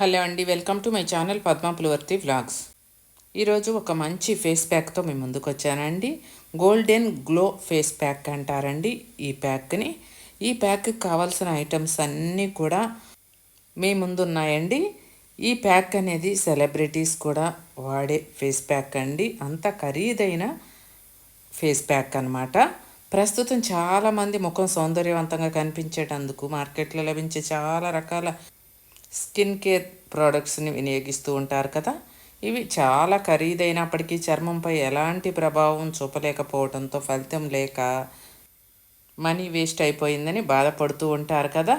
Hello అండి welcome to my channel Padma Pulivarthi vlogs. ఈరోజు ఒక మంచి ఫేస్ ప్యాక్తో మేము ముందుకు వచ్చానండి. గోల్డెన్ గ్లో ఫేస్ ప్యాక్ అంటారండి ఈ ప్యాక్ని. ఈ ప్యాక్కి కావాల్సిన ఐటమ్స్ అన్నీ కూడా మీ ముందు ఉన్నాయండి ఈ ప్యాక్ అనేది సెలబ్రిటీస్ కూడా వాడే ఫేస్ ప్యాక్ అండి. అంత ఖరీదైన ఫేస్ ప్యాక్ అన్నమాట. ప్రస్తుతం చాలామంది ముఖం సౌందర్యవంతంగా కనిపించేటందుకు మార్కెట్లో లభించే చాలా రకాల స్కిన్ కేర్ ప్రోడక్ట్స్ని వినియోగిస్తూ ఉంటారు కదా. ఇవి చాలా ఖరీదైనప్పటికీ చర్మంపై ఎలాంటి ప్రభావం చూపలేకపోవడంతో ఫలితం లేక మనీ వేస్ట్ అయిపోయిందని బాధపడుతూ ఉంటారు కదా.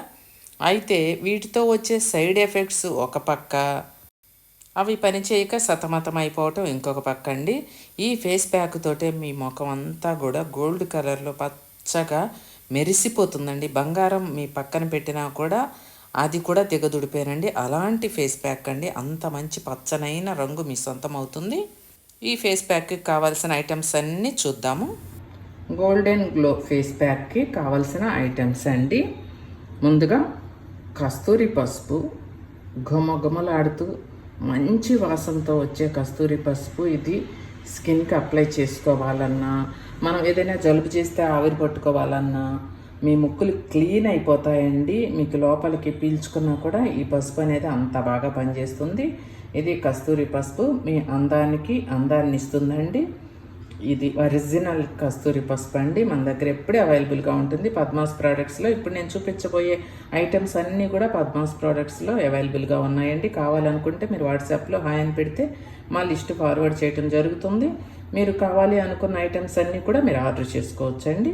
అయితే వీటితో వచ్చే సైడ్ ఎఫెక్ట్స్ ఒక పక్క అవి పనిచేయక సతమతం అయిపోవటం ఇంకొక పక్క అండి ఈ ఫేస్ ప్యాక్ తోటే మీ ముఖం అంతా కూడా గోల్డ్ కలర్లో పచ్చగా మెరిసిపోతుందండి. బంగారం మీ పక్కన పెట్టినా కూడా అది కూడా దిగదుడిపోయానండి అలాంటి ఫేస్ ప్యాక్ అండి. అంత మంచి పచ్చనైన రంగు మీ సొంతం అవుతుంది. ఈ ఫేస్ ప్యాక్కి కావాల్సిన ఐటమ్స్ అన్నీ చూద్దాము. గోల్డెన్ గ్లో ఫేస్ ప్యాక్కి కావాల్సిన ఐటమ్స్ అండి. ముందుగా కస్తూరి పసుపు ఘుమఘుమలాడుతూ మంచి వాసనతో వచ్చే కస్తూరి పసుపు ఇది స్కిన్కి అప్లై చేసుకోవాలన్నా మనం ఏదైనా జలుబు చేస్తే ఆవిరి పట్టుకోవాలన్నా మీ ముక్కులు క్లీన్ అయిపోతాయండి. మీకు లోపలికి పీల్చుకున్నా కూడా ఈ పసుపు అనేది అంత బాగా పనిచేస్తుంది. ఇది కస్తూరి పసుపు. మీ అందానికి అందాన్ని ఇస్తుందండి. ఇది ఒరిజినల్ కస్తూరి పసుపు అండి. మన దగ్గర ఎప్పుడే అవైలబుల్గా ఉంటుంది. పద్మాస్ ప్రోడక్ట్స్లో ఇప్పుడు నేను చూపించబోయే ఐటమ్స్ అన్నీ కూడా పద్మాస్ ప్రోడక్ట్స్లో అవైలబుల్గా ఉన్నాయండి. కావాలనుకుంటే మీరు వాట్సాప్లో హాయ్ అని పెడితే మా లిస్ట్ ఫార్వర్డ్ చేయడం జరుగుతుంది. మీరు కావాలి అనుకున్న ఐటమ్స్ అన్నీ కూడా మీరు ఆర్డర్ చేసుకోవచ్చండి.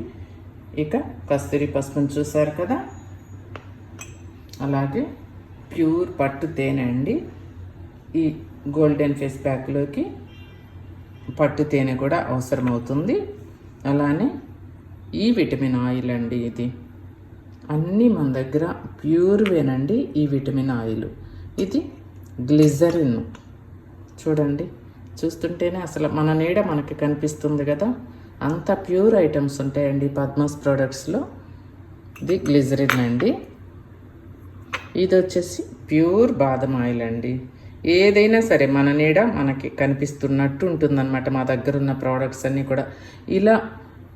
ఇక కస్తూరి పసుపును చూసారు కదా? అలాగే ప్యూర్ పట్టు తేనె అండి. ఈ గోల్డెన్ ఫేస్ ప్యాక్లోకి పట్టు తేనె కూడా అవసరమవుతుంది. అలానే ఈ విటమిన్ ఆయిల్ అండి ఇది. అన్నీ మన దగ్గర ప్యూర్వేనండి ఈ విటమిన్ ఆయిల్. ఇది గ్లిజరిన్. చూడండి చూస్తుంటేనే అసలు మన నీడ మనకి కనిపిస్తుంది కదా? అంత ప్యూర్ ఐటమ్స్ ఉంటాయండి పద్మాస్ ప్రోడక్ట్స్లో. ఇది గ్లిజరిన్ అండి. ఇది వచ్చేసి ప్యూర్ బాదం ఆయిల్ అండి. ఏదైనా సరే మన నీడ మనకి కనిపిస్తున్నట్టు ఉంటుందన్నమాట మా దగ్గర ఉన్న ప్రోడక్ట్స్ అన్నీ కూడా. ఇలా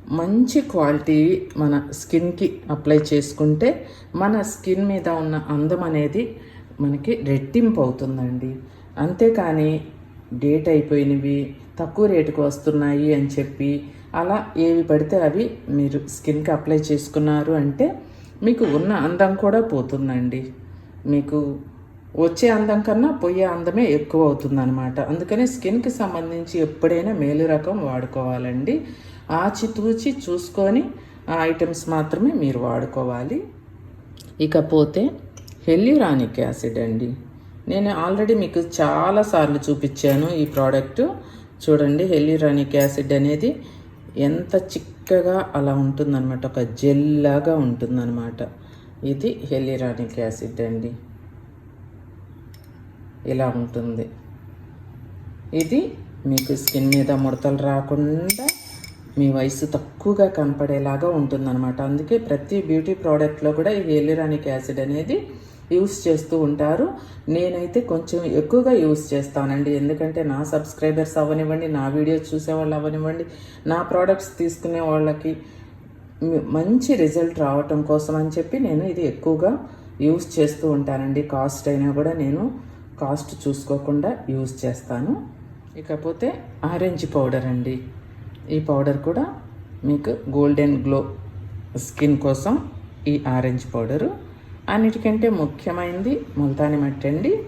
మంచి క్వాలిటీ మన స్కిన్కి అప్లై చేసుకుంటే మన స్కిన్ మీద ఉన్న అందం అనేది మనకి రెట్టింపు అవుతుందండి. అంతేకాని డేట్ అయిపోయినవి తక్కువ రేటుకు వస్తున్నాయి అని చెప్పి అలా ఏవి పడితే అవి మీరు స్కిన్కి అప్లై చేసుకున్నారు అంటే మీకు ఉన్న అందం కూడా పోతుందండి. మీకు వచ్చే అందం కన్నా పోయే అందమే ఎక్కువ అవుతుందన్నమాట. అందుకని స్కిన్కి సంబంధించి ఎప్పుడైనా మేలు రకం వాడుకోవాలండి. ఆచితూచి చూసుకొని ఆ ఐటమ్స్ మాత్రమే మీరు వాడుకోవాలి. ఇకపోతే హెల్యూరానిక్ యాసిడ్ అండి. నేను ఆల్రెడీ మీకు చాలాసార్లు చూపించాను ఈ ప్రోడక్ట్. చూడండి హెల్యూరానిక్ యాసిడ్ అనేది ఎంత చిక్కగా అలా ఉంటుందన్నమాట. ఒక జెల్ లాగా ఉంటుందన్నమాట. ఇది హెలిరానిక్ యాసిడ్ అండి. ఇలా ఉంటుంది. ఇది మీకు స్కిన్ మీద ముడతలు రాకుండా మీ వయసు తక్కువగా కనపడేలాగా ఉంటుందన్నమాట. అందుకే ప్రతి బ్యూటీ ప్రోడక్ట్లో కూడా ఈ హెలిరానిక్ యాసిడ్ అనేది యూస్ చేస్తూ ఉంటారు. నేనైతే కొంచెం ఎక్కువగా యూస్ చేస్తానండి. ఎందుకంటే నా సబ్స్క్రైబర్స్ అవనివ్వండి నా వీడియోస్ చూసేవాళ్ళు అవనివ్వండి నా ప్రోడక్ట్స్ తీసుకునే వాళ్ళకి మంచి రిజల్ట్ రావటం కోసం అని చెప్పి నేను ఇది ఎక్కువగా యూస్ చేస్తూ ఉంటానండి. కాస్ట్ అయినా కూడా నేను కాస్ట్ చూసుకోకుండా యూస్ చేస్తాను. ఇకపోతే ఆరెంజ్ పౌడర్ అండి. ఈ పౌడర్ కూడా మీకు గోల్డెన్ గ్లో స్కిన్ కోసం ఈ ఆరెంజ్ పౌడరు అన్నిటికంటే ముఖ్యమైనది ముల్తాని మట్టి అండి.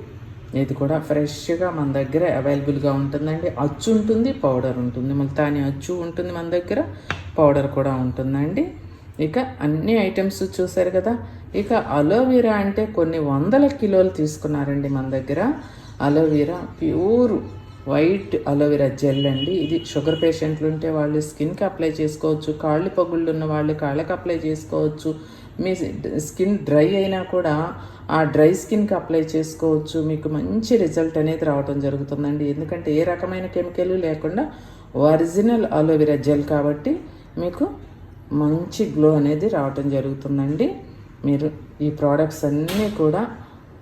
ఇది కూడా ఫ్రెష్గా మన దగ్గర అవైలబుల్గా ఉంటుందండి. అచ్చు ఉంటుంది పౌడర్ ఉంటుంది. ముల్తాని అచ్చు ఉంటుంది మన దగ్గర పౌడర్ కూడా ఉంటుందండి. ఇక అన్ని ఐటమ్స్ చూసారు కదా. ఇక అలోవీరా అంటే కొన్ని వందల కిలోలు తీసుకున్నారండి మన దగ్గర. Aloe vera pure white aloe vera gel అండి. ఇది షుగర్ పేషెంట్లు ఉంటే వాళ్ళు స్కిన్కి అప్లై చేసుకోవచ్చు కాళ్ళు పగుళ్ళు ఉన్న వాళ్ళు కాళ్ళకి అప్లై చేసుకోవచ్చు. మీ స్కిన్ డ్రై అయినా కూడా ఆ డ్రై స్కిన్కి అప్లై చేసుకోవచ్చు. మీకు మంచి రిజల్ట్ అనేది రావడం జరుగుతుందండి. ఎందుకంటే ఏ రకమైన కెమికల్ లేకుండా ఒరిజినల్ అలోవెరా జెల్ కాబట్టి మీకు మంచి గ్లో అనేది రావటం జరుగుతుందండి. మీరు ఈ ప్రోడక్ట్స్ అన్నీ కూడా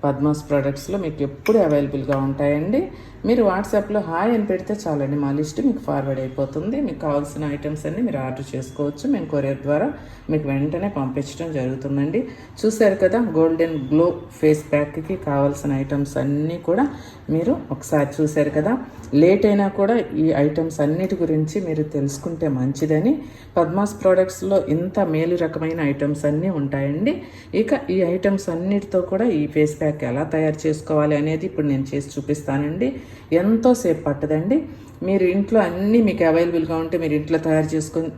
పద్మాస్ ప్రోడక్ట్స్లో మీకు ఎప్పుడు అవైలబుల్గా ఉంటాయండి. మీరు వాట్సాప్లో హాయ్ అని పెడితే చాలండి. మా లిస్ట్ మీకు ఫార్వర్డ్ అయిపోతుంది. మీకు కావాల్సిన ఐటమ్స్ అన్నీ మీరు ఆర్డర్ చేసుకోవచ్చు. మేము కొరియర్ ద్వారా మీకు వెంటనే పంపించడం జరుగుతుందండి. చూశారు కదా గోల్డెన్ గ్లో ఫేస్ ప్యాక్కి కావాల్సిన ఐటమ్స్ అన్నీ కూడా మీరు ఒకసారి చూశారు కదా. లేట్ అయినా కూడా ఈ ఐటమ్స్ అన్నిటి గురించి మీరు తెలుసుకుంటే మంచిదని. పద్మాస్ ప్రోడక్ట్స్లో ఇంత మేలు రకమైన ఐటమ్స్ అన్నీ ఉంటాయండి. ఇక ఈ ఐటమ్స్ అన్నిటితో కూడా ఈ ఫేస్ ప్యాక్ ఎలా తయారు చేసుకోవాలి అనేది ఇప్పుడు నేను చేసి చూపిస్తానండి. ఎంతోసేపు పట్టదండి మీరు ఇంట్లో అన్నీ మీకు అవైలబుల్గా ఉంటే మీరు ఇంట్లో తయారు చేసుకొని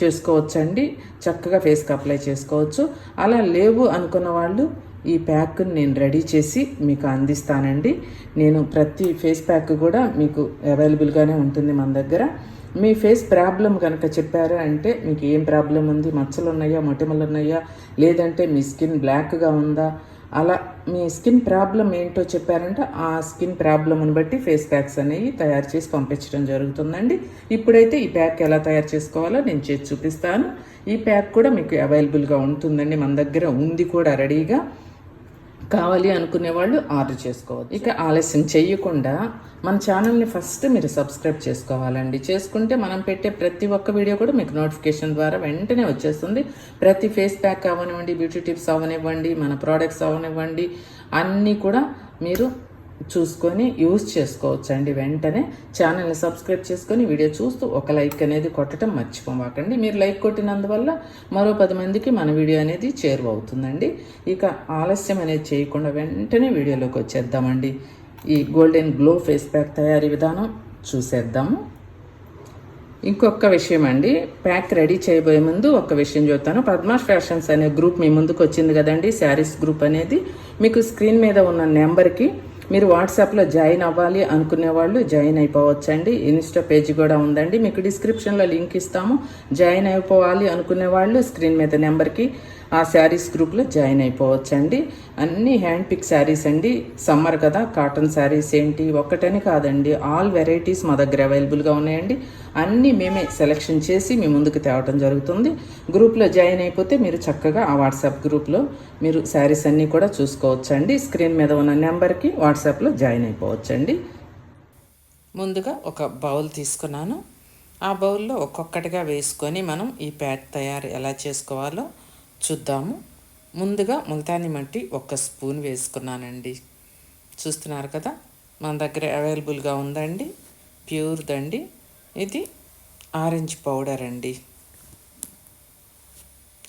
చేసుకోవచ్చండి. చక్కగా ఫేస్కి అప్లై చేసుకోవచ్చు. అలా లేవు అనుకున్న వాళ్ళు ఈ ప్యాక్ని నేను రెడీ చేసి మీకు అందిస్తానండి. నేను ప్రతి ఫేస్ ప్యాక్ కూడా మీకు అవైలబుల్గానే ఉంటుంది మన దగ్గర. మీ ఫేస్ ప్రాబ్లం కనుక చెప్పారు అంటే మీకు ఏం ప్రాబ్లం ఉంది? మచ్చలు ఉన్నాయా మొటిమలు ఉన్నాయా లేదంటే మీ స్కిన్ బ్లాక్గా ఉందా? అలా మీ స్కిన్ ప్రాబ్లం ఏంటో చెప్పారంటే ఆ స్కిన్ ప్రాబ్లమ్ని బట్టి ఫేస్ ప్యాక్స్ అనేవి తయారు చేసి పంపించడం జరుగుతుందండి. ఇప్పుడైతే ఈ ప్యాక్ ఎలా తయారు చేసుకోవాలో నేను చేసి చూపిస్తాను. ఈ ప్యాక్ కూడా మీకు అవైలబుల్గా ఉంటుందండి మన దగ్గర ఉంది కూడా రెడీగా. కావాలి అనుకునే వాళ్ళు ఆర్డర్ చేసుకోవచ్చు. ఇక ఆలస్యం చేయకుండా మన ఛానల్ని ఫస్ట్ మీరు సబ్స్క్రైబ్ చేసుకోవాలండి. చేసుకుంటే మనం పెట్టే ప్రతి ఒక్క వీడియో కూడా మీకు నోటిఫికేషన్ ద్వారా వెంటనే వచ్చేస్తుంది. ప్రతి ఫేస్ ప్యాక్ అవనివ్వండి బ్యూటీ టిప్స్ అవనివ్వండి మన ప్రోడక్ట్స్ అవనివ్వండి అన్నీ కూడా మీరు చూసుకొని యూజ్ చేసుకోవచ్చండి. వెంటనే ఛానల్ని సబ్స్క్రైబ్ చేసుకొని వీడియో చూస్తూ ఒక లైక్ అనేది కొట్టడం మర్చిపోమాకండి. మీరు లైక్ కొట్టినందువల్ల మరో పది మందికి మన వీడియో అనేది చేరువవుతుందండి. ఇక ఆలస్యం అనేది చేయకుండా వెంటనే వీడియోలోకి వచ్చేద్దామండి. ఈ గోల్డెన్ గ్లో ఫేస్ ప్యాక్ తయారీ విధానం చూసేద్దాము ఇంకొక విషయం అండి. ప్యాక్ రెడీ చేయబోయే ముందు ఒక విషయం చెప్తాను పద్మాష్ ఫ్యాషన్స్ అనే గ్రూప్ మీ ముందుకు వచ్చింది కదండి. శారీస్ గ్రూప్ అనేది మీకు స్క్రీన్ మీద ఉన్న నెంబర్కి మీరు వాట్సాప్లో జాయిన్ అవ్వాలి అనుకునే వాళ్ళు జాయిన్ అయిపోవచ్చండి. ఇన్స్టా పేజ్ కూడా ఉందండి. మీకు డిస్క్రిప్షన్లో లింక్ ఇస్తాము. జాయిన్ అయిపోవాలి అనుకునే వాళ్ళు స్క్రీన్ మీద నెంబర్కి ఆ శారీస్ గ్రూప్లో జాయిన్ అయిపోవచ్చండి. అన్ని హ్యాండ్ పిక్ శారీస్ అండి. సమ్మర్ కదా కాటన్ శారీస్ ఏంటి? ఒక్కటని కాదండి. ఆల్ వెరైటీస్ మా దగ్గర అవైలబుల్గా ఉన్నాయండి. అన్నీ మేమే సెలెక్షన్ చేసి మీ ముందుకు తేవటం జరుగుతుంది. గ్రూప్లో జాయిన్ అయిపోతే మీరు చక్కగా ఆ వాట్సాప్ గ్రూప్లో మీరు శారీస్ అన్నీ కూడా చూసుకోవచ్చండి. స్క్రీన్ మీద ఉన్న నెంబర్కి వాట్సాప్లో జాయిన్ అయిపోవచ్చండి. ముందుగా ఒక బౌల్ తీసుకున్నాను. ఆ బౌల్లో ఒక్కొక్కటిగా వేసుకొని మనం ఈ ప్యాట్ తయారు ఎలా చేసుకోవాలో చూద్దాము. ముందుగా ముల్తాని మట్టి ఒక స్పూన్ వేసుకున్నానండి. చూస్తున్నారు కదా? మన దగ్గర అవైలబుల్గా ఉందండి. ప్యూర్దండి ఇది ఆరెంజ్ పౌడర్ అండి.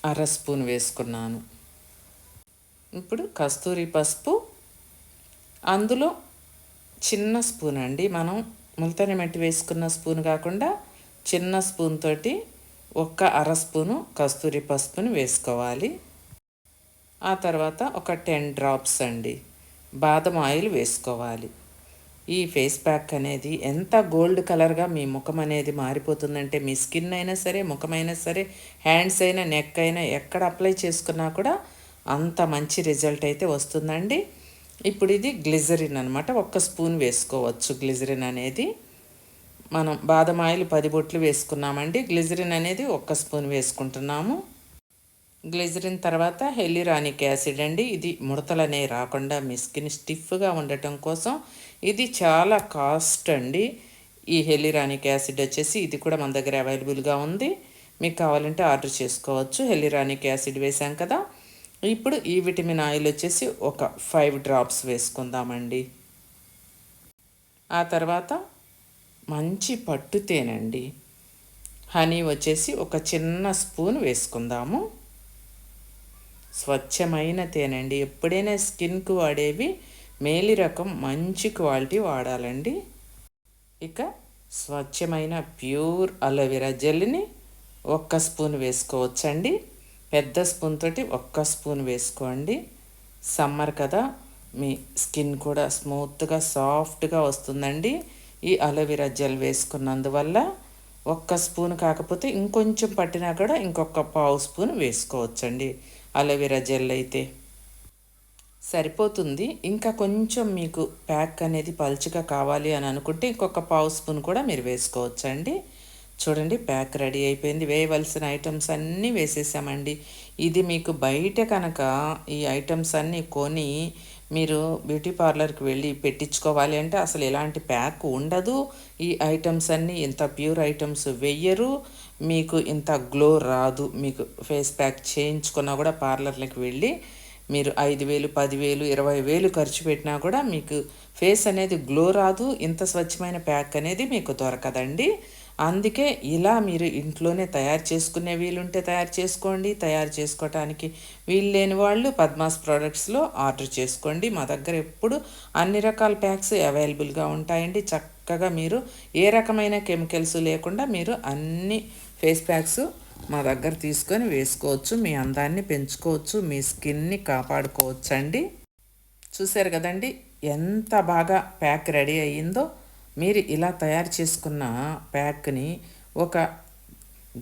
అర స్పూన్ వేసుకున్నాను. ఇప్పుడు కస్తూరి పసుపు. అందులో చిన్న స్పూన్ అండి. మనం ముల్తాని మట్టి వేసుకున్న స్పూన్ కాకుండా చిన్న స్పూన్ తోటి ఒక్క అర స్పూను కస్తూరి పసుపుని వేసుకోవాలి. ఆ తర్వాత ఒక టెన్ డ్రాప్స్ అండి బాదం ఆయిల్ వేసుకోవాలి. ఈ ఫేస్ ప్యాక్ అనేది ఎంత గోల్డ్ కలర్గా మీ ముఖం అనేది మారిపోతుందంటే మీ స్కిన్ అయినా సరే ముఖమైనా సరే హ్యాండ్స్ అయినా నెక్ అయినా ఎక్కడ అప్లై చేసుకున్నా కూడా అంత మంచి రిజల్ట్ అయితే వస్తుందండి. ఇప్పుడు ఇది గ్లిజరిన్ అనమాట ఒక్క స్పూన్ వేసుకోవచ్చు గ్లిజరిన్ అనేది. మనం బాదం ఆయిల్ పది బొట్లు వేసుకున్నామండి. గ్లిజరిన్ అనేది ఒక్క స్పూన్ వేసుకుంటున్నాము. గ్లిజరిన్ తర్వాత హెల్లిరానిక్ యాసిడ్ అండి. ఇది ముడతలనే రాకుండా మీ స్కిన్ స్టిఫ్గా ఉండటం కోసం ఇది చాలా కాస్ట్ అండి. ఈ హెల్లిరానిక్ యాసిడ్ వచ్చేసి ఇది కూడా మన దగ్గర అవైలబుల్గా ఉంది. మీకు కావాలంటే ఆర్డర్ చేసుకోవచ్చు. హెల్లిరానిక్ యాసిడ్ వేసాం కదా. ఇప్పుడు ఈ విటమిన్ ఆయిల్ వచ్చేసి ఒక ఫైవ్ డ్రాప్స్ వేసుకుందామండి. ఆ తర్వాత మంచి పట్టు తేనండి. హనీ వచ్చేసి ఒక చిన్న స్పూన్ వేసుకుందాము. స్వచ్ఛమైన తేనండి. ఎప్పుడైనా స్కిన్కు వాడేవి మేలి రకం మంచి క్వాలిటీ వాడాలండి. ఇక స్వచ్ఛమైన ప్యూర్ అలోవెరా జెల్ని ఒక్క స్పూన్ వేసుకోవచ్చండి. పెద్ద స్పూన్ తోటి ఒక్క స్పూన్ వేసుకోండి. సమ్మర్ కదా మీ స్కిన్ కూడా స్మూత్గా సాఫ్ట్గా వస్తుందండి. ఈ అలోవెరా జెల్ వేసుకున్నందువల్ల ఒక్క స్పూన్ కాకపోతే ఇంకొంచెం పట్టినా కూడా ఇంకొక పావు స్పూన్ వేసుకోవచ్చండి అలోవెరా జెల్ అయితే సరిపోతుంది. ఇంకా కొంచెం మీకు ప్యాక్ అనేది పలుచగా కావాలి అని అనుకుంటే ఇంకొక పావు స్పూన్ కూడా మీరు వేసుకోవచ్చండి. చూడండి ప్యాక్ రెడీ అయిపోయింది. వేయవలసిన ఐటమ్స్ అన్నీ వేసేసామండి. ఇది మీకు బయట కనుక ఈ ఐటమ్స్ అన్నీ కొని మీరు బ్యూటీ పార్లర్కి వెళ్ళి పెట్టించుకోవాలి అంటే అసలు ఎలాంటి ప్యాక్ ఉండదు. ఈ ఐటమ్స్ అన్నీ ఇంత ప్యూర్ ఐటమ్స్ వెయ్యరు. మీకు ఇంత గ్లో రాదు. మీకు ఫేస్ ప్యాక్ చేయించుకున్నా కూడా పార్లర్లకు వెళ్ళి మీరు ఐదు వేలు పదివేలు ఇరవై వేలు ఖర్చు పెట్టినా కూడా మీకు ఫేస్ అనేది గ్లో రాదు. ఇంత స్వచ్ఛమైన ప్యాక్ అనేది మీకు దొరకదండి. అందుకే ఇలా మీరు ఇంట్లోనే తయారు చేసుకునే వీలుంటే తయారు చేసుకోండి తయారు చేసుకోవటానికి వీలు లేని వాళ్ళు పద్మాస్ ప్రోడక్ట్స్లో ఆర్డర్ చేసుకోండి. మా దగ్గర ఎప్పుడు అన్ని రకాల ప్యాక్స్ అవైలబుల్గా ఉంటాయండి. చక్కగా మీరు ఏ రకమైన కెమికల్స్ లేకుండా మీరు అన్ని ఫేస్ ప్యాక్స్ మా దగ్గర తీసుకొని వేసుకోవచ్చు. మీ అందాన్ని పెంచుకోవచ్చు. మీ స్కిన్ని కాపాడుకోవచ్చు అండి చూశారు కదండి ఎంత బాగా ప్యాక్ రెడీ అయ్యిందో. మీరు ఇలా తయారు చేసుకున్న ప్యాక్ని ఒక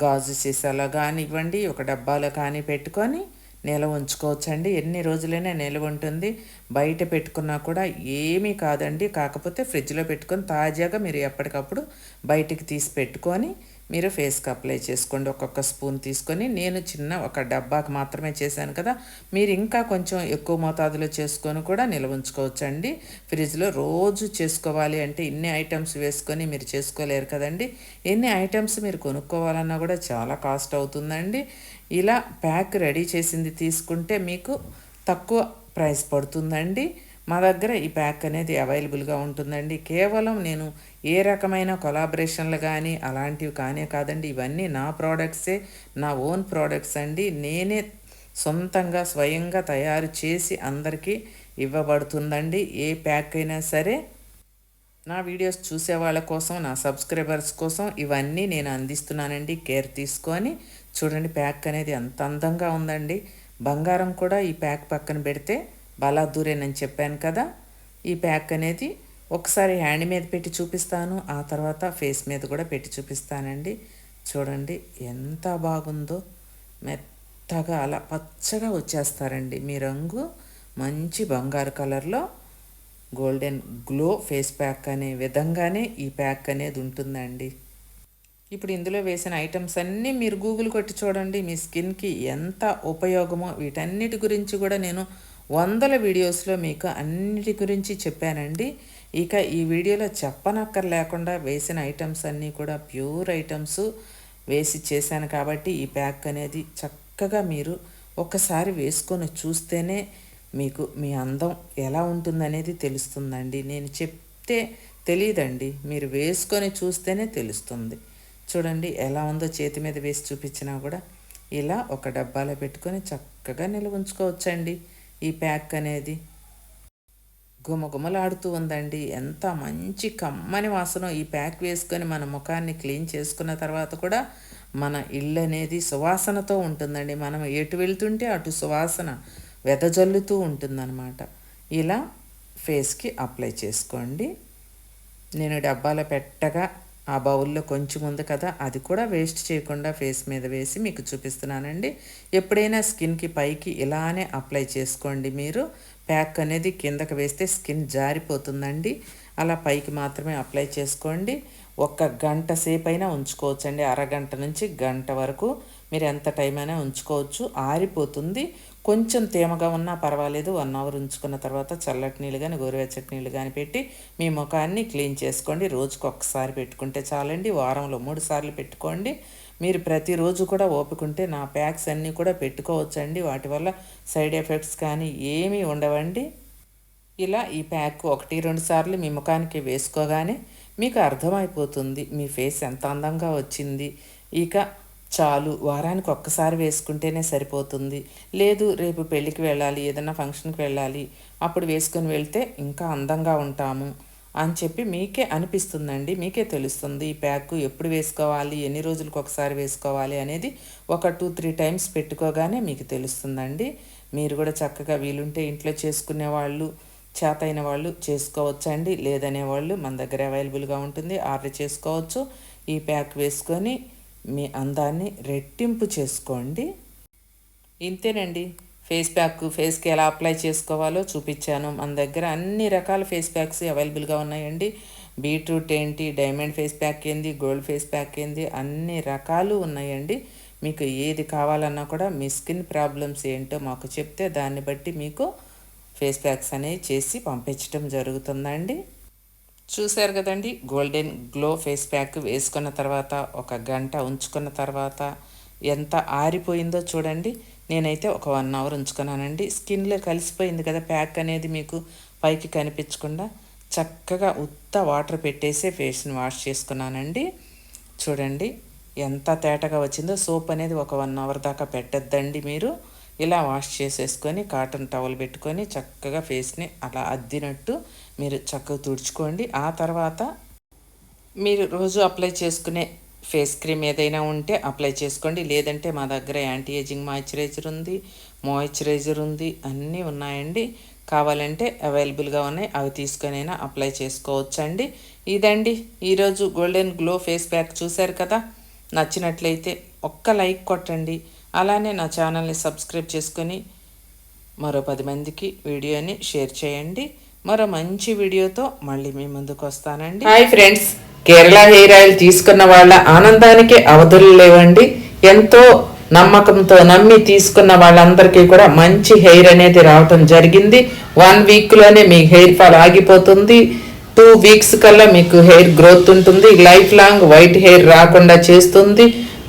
గాజు సీసాలో కానివ్వండి ఒక డబ్బాలో కానీ పెట్టుకొని నిల్వ ఉంచుకోవచ్చండి. ఎన్ని రోజులైనా నిల్వ ఉంటుంది. బయట పెట్టుకున్నా కూడా ఏమీ కాదండి. కాకపోతే ఫ్రిడ్జ్లో పెట్టుకొని తాజాగా మీరు ఎప్పటికప్పుడు బయటికి తీసి పెట్టుకొని మీరు ఫేస్కి అప్లై చేసుకోండి. ఒక్కొక్క స్పూన్ తీసుకొని నేను చిన్న ఒక డబ్బాకి మాత్రమే చేశాను కదా. మీరు ఇంకా కొంచెం ఎక్కువ మోతాదులో చేసుకొని కూడా నిల్వ ఉంచుకోవచ్చండి. ఫ్రిడ్జ్లో రోజు చేసుకోవాలి అంటే ఇన్ని ఐటమ్స్ వేసుకొని మీరు చేసుకోలేరు కదండి. ఎన్ని ఐటమ్స్ మీరు కొనుక్కోవాలన్నా కూడా చాలా కాస్ట్ అవుతుందండి. ఇలా ప్యాక్ రెడీ చేసింది తీసుకుంటే మీకు తక్కువ ప్రైస్ పడుతుందండి. మా దగ్గర ఈ ప్యాక్ అనేది అవైలబుల్గా ఉంటుందండి. కేవలం నేను ఏ రకమైన కొలాబరేషన్లు కానీ అలాంటివి కానే కాదండి. ఇవన్నీ నా ప్రోడక్ట్సే నా ఓన్ ప్రోడక్ట్స్ అండి. నేనే సొంతంగా స్వయంగా తయారు చేసి అందరికీ ఇవ్వబడుతుందండి. ఏ ప్యాక్ అయినా సరే నా వీడియోస్ చూసే వాళ్ళ కోసం నా సబ్స్క్రైబర్స్ కోసం ఇవన్నీ నేను అందిస్తున్నానండి. కేర్ తీసుకొని చూడండి ప్యాక్ అనేది ఎంత అందంగా ఉందండి. బంగారం కూడా ఈ ప్యాక్ పక్కన పెడితే బలాదూరేనని చెప్పాను కదా ఈ ప్యాక్ అనేది ఒకసారి హ్యాండ్ మీద పెట్టి చూపిస్తాను ఆ తర్వాత ఫేస్ మీద కూడా పెట్టి చూపిస్తానండి. చూడండి ఎంత బాగుందో మెత్తగా అలా పచ్చగా వచ్చేస్తారండి. మీ రంగు మంచి బంగారు కలర్లో గోల్డెన్ గ్లో ఫేస్ ప్యాక్ అనే విధంగానే ఈ ప్యాక్ అనేది ఉంటుందండి. ఇప్పుడు ఇందులో వేసిన ఐటమ్స్ అన్నీ మీరు గూగుల్ కొట్టి చూడండి మీ స్కిన్కి ఎంత ఉపయోగమో వీటన్నిటి గురించి కూడా నేను వందల వీడియోస్లో మీకు అన్నిటి గురించి చెప్పానండి. ఇక ఈ వీడియోలో చెప్పనక్కర్ లేకుండా వేసిన ఐటమ్స్ అన్నీ కూడా ప్యూర్ ఐటమ్స్ వేసి చేశాను కాబట్టి ఈ ప్యాక్ అనేది చక్కగా మీరు ఒకసారి వేసుకొని చూస్తేనే మీకు మీ అందం ఎలా ఉంటుందనేది తెలుస్తుందండి. నేను చెప్తే తెలియదండి మీరు వేసుకొని చూస్తేనే తెలుస్తుంది. చూడండి ఎలా ఉందో చేతి మీద వేసి చూపించినా కూడా ఇలా ఒక డబ్బాలో పెట్టుకొని చక్కగా నిల్వ ఉంచుకోవచ్చండి. ఈ ప్యాక్ అనేది. గుమగుమలాడుతూ ఉందండి. ఎంత మంచి కమ్మని వాసన. ఈ ప్యాక్ వేసుకొని మన ముఖాన్ని క్లీన్ చేసుకున్న తర్వాత కూడా మన ఇల్లు అనేది సువాసనతో ఉంటుందండి. మనం ఎటు వెళ్తుంటే అటు సువాసన వెదజల్లుతూ ఉంటుందన్నమాట. ఇలా ఫేస్కి అప్లై చేసుకోండి. నేను డబ్బాలో పెట్టగా ఆ బౌల్లో కొంచెం ఉంది కదా అది కూడా వేస్ట్ చేయకుండా ఫేస్ మీద వేసి మీకు చూపిస్తున్నానండి. ఎప్పుడైనా స్కిన్కి పైకి ఇలానే అప్లై చేసుకోండి మీరు. ప్యాక్ అనేది కిందకి వేస్తే స్కిన్ జారిపోతుందండి. అలా పైకి మాత్రమే అప్లై చేసుకోండి. ఒక్క గంట సేపు అయినా ఉంచుకోవచ్చండి. అరగంట నుంచి గంట వరకు మీరు ఎంత టైం అయినా ఉంచుకోవచ్చు. ఆరిపోతుంది. కొంచెం తేమగా ఉన్నా పర్వాలేదు వన్ అవర్ ఉంచుకున్న తర్వాత చల్లటి నీళ్ళు కానీ గోరువెచ్చటి నీళ్ళు కానీ పెట్టి మీ ముఖాన్ని క్లీన్ చేసుకోండి. రోజుకు ఒక్కసారి పెట్టుకుంటే చాలండి. వారంలో మూడు సార్లు పెట్టుకోండి. మీరు ప్రతిరోజు కూడా ఓపుకుంటే నా ప్యాక్స్ అన్నీ కూడా పెట్టుకోవచ్చండి. వాటి వల్ల సైడ్ ఎఫెక్ట్స్ కానీ ఏమీ ఉండవండి. ఇలా ఈ ప్యాక్ ఒకటి రెండు సార్లు మీ ముఖానికి వేసుకోగానే మీకు అర్థమైపోతుంది. మీ ఫేస్ ఎంత అందంగా వచ్చింది. ఇక చాలు వారానికి ఒక్కసారి వేసుకుంటేనే సరిపోతుంది. లేదు రేపు పెళ్ళికి వెళ్ళాలి ఏదైనా ఫంక్షన్కి వెళ్ళాలి అప్పుడు వేసుకొని వెళ్తే ఇంకా అందంగా ఉంటాము అని చెప్పి మీకే అనిపిస్తుందండి. మీకే తెలుస్తుంది ఈ ప్యాక్ ఎప్పుడు వేసుకోవాలి ఎన్ని రోజులకు ఒకసారి వేసుకోవాలి అనేది ఒక టూ త్రీ టైమ్స్ పెట్టుకోగానే మీకు తెలుస్తుందండి. మీరు కూడా చక్కగా వీలుంటే ఇంట్లో చేసుకునే వాళ్ళు చేతైన వాళ్ళు చేసుకోవచ్చండి. లేదనే వాళ్ళు మన దగ్గర అవైలబుల్గా ఉంటుంది ఆర్డర్ చేసుకోవచ్చు. ఈ ప్యాక్ వేసుకొని మీ అందాన్ని రెట్టింపు చేసుకోండి. ఇంతేనండి. ఫేస్ ప్యాక్ ఫేస్కి ఎలా అప్లై చేసుకోవాలో చూపించాను. మన దగ్గర అన్ని రకాల ఫేస్ ప్యాక్స్ అవైలబుల్గా ఉన్నాయండి. బీట్రూట్ ఏంటి డైమండ్ ఫేస్ ప్యాక్ ఏంది గోల్డ్ ఫేస్ ప్యాక్ ఏంది అన్ని రకాలు ఉన్నాయండి. మీకు ఏది కావాలన్నా కూడా మీ స్కిన్ ప్రాబ్లమ్స్ ఏంటో మాకు చెప్తే దాన్ని బట్టి మీకు ఫేస్ ప్యాక్స్ అనేవి చేసి పంపించడం జరుగుతుందండి. చూశారు కదండి? గోల్డెన్ గ్లో ఫేస్ ప్యాక్ వేసుకున్న తర్వాత ఒక గంట ఉంచుకున్న తర్వాత ఎంత ఆరిపోయిందో చూడండి. నేనైతే ఒక వన్ అవర్ ఉంచుకున్నానండి. స్కిన్లో కలిసిపోయింది కదా ప్యాక్ అనేది మీకు పైకి కనిపించకుండా చక్కగా ఉత్త వాటర్ పెట్టేసే ఫేస్ని వాష్ చేసుకున్నానండి. చూడండి ఎంత తేటగా వచ్చిందో సోప్ అనేది ఒక వన్ అవర్ దాకా పెట్టద్దండి మీరు. ఇలా వాష్ చేసేసుకొని కాటన్ టవల్ పెట్టుకొని చక్కగా ఫేస్ని అలా అద్దినట్టు మీరు చక్కగా తుడుచుకోండి. ఆ తర్వాత మీరు రోజు అప్లై చేసుకునే ఫేస్ క్రీమ్ ఏదైనా ఉంటే అప్లై చేసుకోండి. లేదంటే మా దగ్గర యాంటీ ఏజింగ్ మాయిశ్చరైజర్ ఉంది మాయిశ్చరైజర్ ఉంది అన్నీ ఉన్నాయండి. కావాలంటే అవైలబుల్గా ఉన్నాయి అవి తీసుకొనైనా అప్లై చేసుకోవచ్చండి. ఇదండి ఈరోజు గోల్డెన్ గ్లో ఫేస్ ప్యాక్ చూశారు కదా? నచ్చినట్లయితే ఒక్క లైక్ కొట్టండి. అలానే నా ఛానల్ని సబ్స్క్రైబ్ చేసుకొని మరో పది మందికి వీడియోని షేర్ చేయండి. మరో మంచి వీడియోతో మళ్ళీ మీ ముందుకు వస్తానండి. Hi friends. Kerala hair oil తీసుకున్న వాళ్ళ ఆనందానికి అవధులు లేవండి. ఎంతో నమ్మకంతో నమ్మి తీసుకున్న వాళ్ళందరికీ కూడా మంచి హెయిర్ అనేది రావటం జరిగింది. వన్ వీక్లోనే మీ హెయిర్ ఫాల్ ఆగిపోతుంది. టూ వీక్స్ కల్లా మీకు హెయిర్ గ్రోత్ ఉంటుంది. లైఫ్ లాంగ్ వైట్ హెయిర్ రాకుండా చేస్తుంది.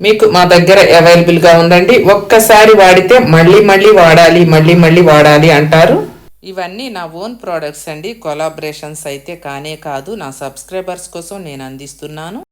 మీకు మా దగ్గర అవైలబుల్గా ఉందండి. ఒక్కసారి వాడితే మళ్ళీ మళ్ళీ వాడాలి మళ్ళీ మళ్ళీ వాడాలి అంటారు. ఇవన్నీ నా ఓన్ ప్రోడక్ట్స్ అండి. కొలాబరేషన్స్ అయితే కానే కాదు. నా సబ్స్క్రైబర్స్ కోసం నేను అందిస్తున్నాను.